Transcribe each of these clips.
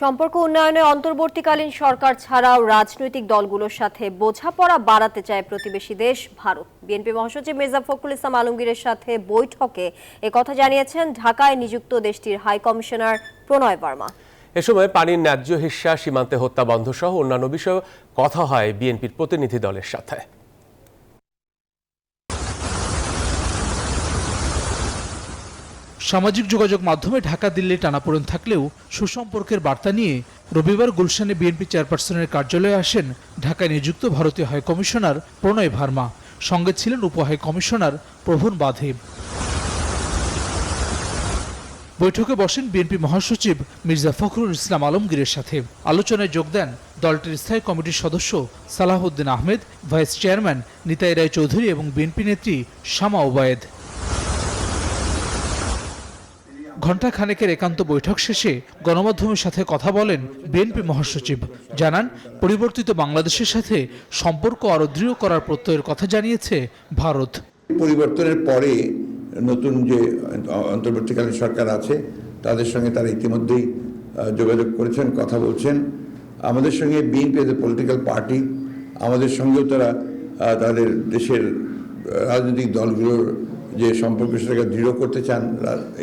সম্পর্ক উন্নয়নে অন্তর্বর্তীকালীন সরকার ছাড়াও রাজনৈতিক দলগুলোর সাথে বোঝাপড়া বাড়াতে চায় প্রতিবেশী দেশ ভারত। বিএনপি মহাসচিব মির্জা ফখরুল ইসলাম আলমগীরের সাথে বৈঠকে একথা জানিয়েছেন ঢাকায় নিযুক্ত দেশটির হাই কমিশনার প্রণয় বর্মা। এ সময় পানির ন্যায্য হিস্যা সীমান্তে হত্যা বন্ধ সহ অন্যান্য বিষয়ে কথা হয় বিএনপির প্রতিনিধি দলের সাথে। সামাজিক যোগাযোগ মাধ্যমে ঢাকা, দিল্লি টানাপোড়েন থাকলেও সুসম্পর্কের বার্তা নিয়ে রবিবার গুলশানে বিএনপি চেয়ারপারসনের কার্যালয়ে আসেন ঢাকায় নিযুক্ত ভারতীয় হাই কমিশনার প্রণয় ভার্মা। সঙ্গে ছিলেন উপ হাই কমিশনার প্রভুন বাধেব। বৈঠকে বসেন বিএনপি মহাসচিব মির্জা ফখরুল ইসলাম আলমগীরের সাথে। আলোচনায় যোগ দেন দলটির স্থায়ী কমিটির সদস্য সালাহউদ্দিন আহমেদ, ভাইস চেয়ারম্যান নিতাই রায় চৌধুরী এবং বিএনপি নেত্রী শামা ওবায়েদ। ঘণ্টা খানেকের একান্ত বৈঠক শেষে গণমাধ্যমের সাথে কথা বলেন বিএনপি মহাসচিব। জানান, পরিবর্তিত বাংলাদেশের সাথে সম্পর্ক আরও দৃঢ় করার প্রত্যয়ের কথা জানিয়েছে ভারত। পরিবর্তনের পরে নতুন যে অন্তর্বর্তীকালীন সরকার আছে, তাদের সঙ্গে তারা ইতিমধ্যেই যোগাযোগ করেছেন, কথা বলছেন। আমাদের সঙ্গে BNP as a political party আমাদের সঙ্গেও তারা তাদের দেশের রাজনৈতিক দলগুলোর যে সম্পর্ক সেটাকে দৃঢ় করতে চান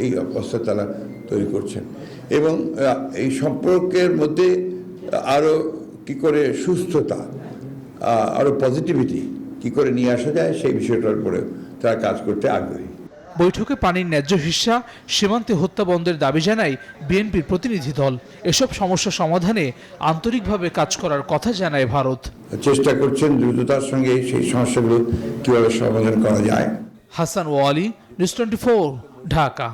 এই অবস্থা তারা তৈরি করছেন। এবং এই সম্পর্কের মধ্যে আরও কি করে সুস্থতা আরও পজিটিভিটি কি করে নিয়ে আসা যায় সেই বিষয়টার উপরে তারা কাজ করতে আগ্রহী। বৈঠকে পানির ন্যায্য হিস্যা সীমান্তে হত্যা বন্ধের দাবি জানায় বিএনপির প্রতিনিধি দল। এসব সমস্যা সমাধানে আন্তরিকভাবে কাজ করার কথা জানায় ভারত। চেষ্টা করছেন দ্রুততার সঙ্গে সেই সমস্যাগুলো কীভাবে সমাধান করা যায়। हसन वाली न्यूज़ ट्वेंटी फोर ढाका